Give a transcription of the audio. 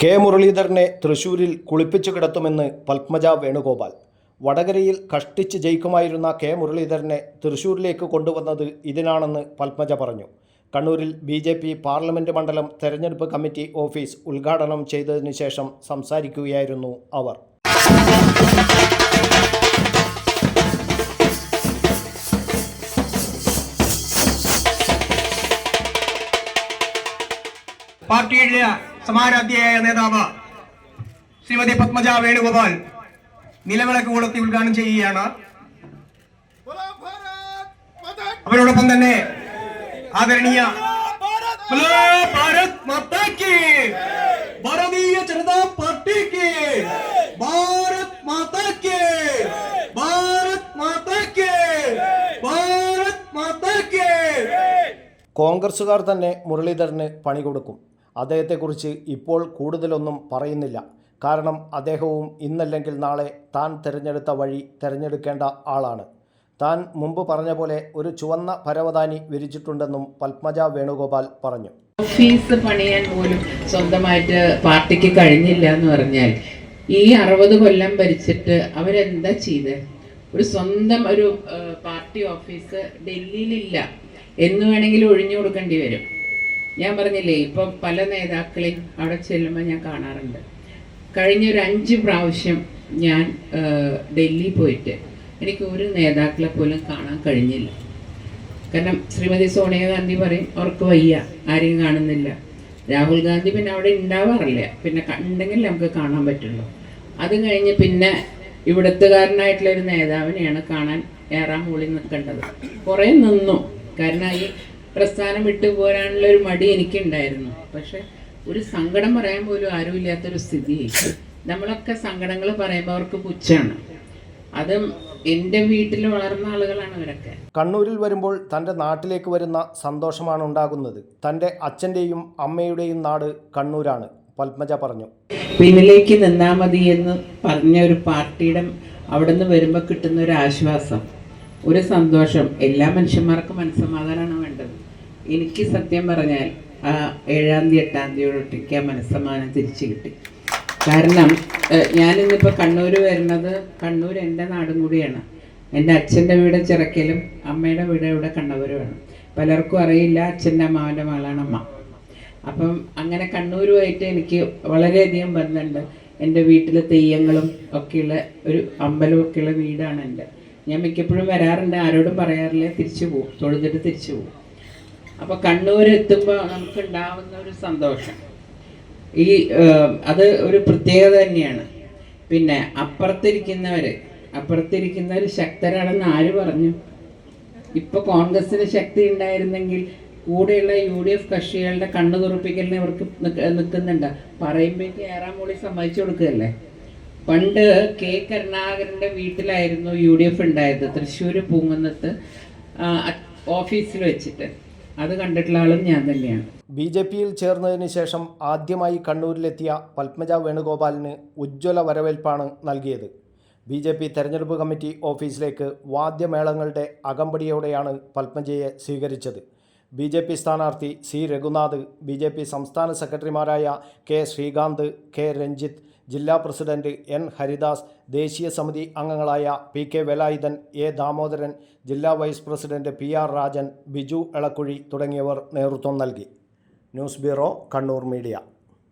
K മുരളീധരനെ തൃശൂരിൽ കുളിപ്പിച്ചു കിടത്തുമെന്ന് പത്മജ വേണുഗോപാൽ. വടകരയിൽ കഷ്ടിച്ച് ജയിക്കുമായിരുന്ന കെ മുരളീധരനെ തൃശൂരിലേക്ക് കൊണ്ടുവന്നത് ഇതിനാണെന്ന് പത്മജ പറഞ്ഞു. കണ്ണൂരിൽ ബി ജെ പി പാർലമെന്റ് മണ്ഡലം തെരഞ്ഞെടുപ്പ് കമ്മിറ്റി ഓഫീസ് ഉദ്ഘാടനം ചെയ്തതിനു ശേഷം സംസാരിക്കുകയായിരുന്നു അവർ. പാർട്ടിയുടെ സമാരാധ്യയായ നേതാവ് ശ്രീമതി പത്മജ വേണുഗോപാൽ നിലവിളക്ക് കൊളുത്തി ഉദ്ഘാടനം ചെയ്യുകയാണ്. അവരോടൊപ്പം തന്നെ ആദരണീയ ഭാരത് മാതാ കി ഭാരതീയ ജനതാ പാർട്ടിക്ക്. ഭാരത് മാതാക്ക്. ഭാരത് മാതാക്ക്. ഭാരത് മാതാക്ക്. കോൺഗ്രസുകാർ തന്നെ മുരളീധരന് പണി കൊടുക്കും. അദ്ദേഹത്തെക്കുറിച്ച് ഇപ്പോൾ കൂടുതലൊന്നും പറയുന്നില്ല. കാരണം അദ്ദേഹവും ഇന്നല്ലെങ്കിൽ നാളെ താൻ തിരഞ്ഞെടുത്ത വഴി തിരഞ്ഞെടുക്കേണ്ട ആളാണ്. താൻ മുമ്പ് പറഞ്ഞ പോലെ ഒരു ചുവന്ന പരവതാനി വിരിച്ചിട്ടുണ്ടെന്നും പത്മജ വേണുഗോപാൽ പറഞ്ഞു. ഓഫീസ് പണിയാൻ പോലും സ്വന്തമായിട്ട് പാർട്ടിക്ക് കഴിഞ്ഞില്ല എന്ന് പറഞ്ഞാൽ ഈ അറുപത് കൊല്ലം ഭരിച്ചിട്ട് അവരെന്താ ചെയ്ത്? ഒരു സ്വന്തം ഒരു പാർട്ടി ഓഫീസ് ഡൽഹിയിലില്ല. എന്ന് വേണമെങ്കിൽ ഒഴിഞ്ഞു കൊടുക്കേണ്ടി വരും. ഞാൻ പറഞ്ഞില്ലേ ഇപ്പം പല നേതാക്കളെയും അവിടെ ചെല്ലുമ്പോൾ ഞാൻ കാണാറുണ്ട്. കഴിഞ്ഞ ഒരു അഞ്ച് പ്രാവശ്യം ഞാൻ ഡൽഹി പോയിട്ട് എനിക്ക് ഒരു നേതാക്കളെ പോലും കാണാൻ കഴിഞ്ഞില്ല. കാരണം ശ്രീമതി സോണിയാഗാന്ധി പറയും അവർക്ക് വയ്യ ആരെയും കാണുന്നില്ല. രാഹുൽ ഗാന്ധി പിന്നെ അവിടെ ഉണ്ടാവാറില്ല. പിന്നെ ഉണ്ടെങ്കിൽ നമുക്ക് കാണാൻ പറ്റുള്ളൂ. അത് കഴിഞ്ഞ് പിന്നെ ഇവിടത്തുകാരനായിട്ടുള്ള ഒരു നേതാവിനെയാണ് കാണാൻ ഏറാം മൂളി നിൽക്കേണ്ടത്. കുറേ നിന്നു. കാരണം ഈ പ്രസ്ഥാനം വിട്ടു പോരാനുള്ള ഒരു മടി എനിക്കുണ്ടായിരുന്നു. പക്ഷെ ഒരു സങ്കടം പറയാൻ പോലും ആരും ആരുമില്ലാത്തൊരു സ്ഥിതി. നമ്മളൊക്കെ സങ്കടങ്ങൾ പറയുമ്പോൾ അവർക്ക് പുച്ഛാണ്. അതും എന്റെ വീട്ടിൽ വളർന്ന ആളുകളാണ് അവരൊക്കെ. കണ്ണൂരിൽ വരുമ്പോൾ തന്റെ നാട്ടിലേക്ക് വരുന്ന സന്തോഷമാണ് ഉണ്ടാകുന്നത്. തന്റെ അച്ഛന്റെയും അമ്മയുടെയും നാട് കണ്ണൂരാണ് പത്മജ പറഞ്ഞു. പിന്നിലേക്ക് നിന്നാ മതി എന്ന് പറഞ്ഞ ഒരു പാർട്ടിയുടെ അവിടെ നിന്ന് വരുമ്പോൾ കിട്ടുന്ന ഒരു ആശ്വാസം ഒരു സന്തോഷം എല്ലാ മനുഷ്യന്മാർക്കും മനസ്സമാധാനമാണ് വേണ്ടത്. എനിക്ക് സത്യം പറഞ്ഞാൽ ആ ഏഴാം തീയതി എട്ടാം തീയതിയോടൊട്ടിക്ക് ആ മനസ്സമാനം തിരിച്ചു കിട്ടി. കാരണം ഞാനിന്നിപ്പോൾ കണ്ണൂർ വരുന്നത് കണ്ണൂർ എന്റെ നാടും കൂടിയാണ്. എന്റെ അച്ഛന്റെ വീട് ചിറക്കലും അമ്മയുടെ വീട് ഇവിടെ കണ്ണവരുമാണ് പലർക്കും അറിയില്ല അച്ഛന്റെ അമ്മാവന്റെ മകളാണ് അമ്മ. അപ്പം അങ്ങനെ കണ്ണൂരുമായിട്ട് എനിക്ക് വളരെയധികം ബന്ധമുണ്ട്. എന്റെ വീട്ടിൽ തെയ്യങ്ങളും ഒക്കെയുള്ള ഒരു അമ്പലവും ഒക്കെയുള്ള വീടാണ് എന്റെ. ഞാൻ മിക്കപ്പോഴും വരാറുണ്ട്. ആരോടും പറയാറില്ല. തിരിച്ചു പോകും തൊഴുതിട്ട് തിരിച്ചു പോകും അപ്പോൾ കണ്ണൂർ എത്തുമ്പോൾ നമുക്ക് ഉണ്ടാവുന്ന ഒരു സന്തോഷം. ഈ അത് ഒരു പ്രത്യേകത തന്നെയാണ്. പിന്നെ അപ്പുറത്തിരിക്കുന്നവർ അപ്പുറത്തിരിക്കുന്നവർ ശക്തരാണെന്ന് ആര് പറഞ്ഞു? ഇപ്പൊ കോൺഗ്രസിന് ശക്തി ഉണ്ടായിരുന്നെങ്കിൽ കൂടെയുള്ള യു ഡി എഫ് കക്ഷികളുടെ കണ്ണു തുറപ്പിക്കലിന് ഇവർക്ക് നിൽക്കുന്നുണ്ട് പറയുമ്പോഴേക്ക് ഏറാം മൂളി സമ്മതിച്ചു കൊടുക്കുകയല്ലേ? പണ്ട് കെ കരുണാകരന്റെ വീട്ടിലായിരുന്നു യു ഡി എഫ് ഉണ്ടായത്. തൃശ്ശൂർ പൂങ്കുന്നത്ത് ഓഫീസിൽ വെച്ചിട്ട്. അത് കണ്ടിട്ടുള്ള ആളും ഞാൻ തന്നെയാണ്. ബി ജെ പിയിൽ ചേർന്നതിന് ശേഷം ആദ്യമായി കണ്ണൂരിലെത്തിയ പത്മജ വേണുഗോപാലിന് ഉജ്ജ്വല വരവേൽപ്പാണ് നൽകിയത്. ബി ജെ പി തെരഞ്ഞെടുപ്പ് കമ്മിറ്റി ഓഫീസിലേക്ക് വാദ്യമേളങ്ങളുടെ അകമ്പടിയോടെയാണ് പത്മജയെ സ്വീകരിച്ചത്. ബി ജെ പി സ്ഥാനാർത്ഥി C Raghunath B J P സംസ്ഥാന സെക്രട്ടറിമാരായ കെ ശ്രീകാന്ത് കെ രഞ്ജിത്ത് ജില്ലാ പ്രസിഡന്റ് എൻ ഹരിദാസ് ദേശീയ സമിതി അംഗങ്ങളായ P K Velayudhan A Damodaran ജില്ലാ vice president P R Rajan Biju Elakkuzhi തുടങ്ങിയവർ നേതൃത്വം നൽകി. News bureau Kannur media.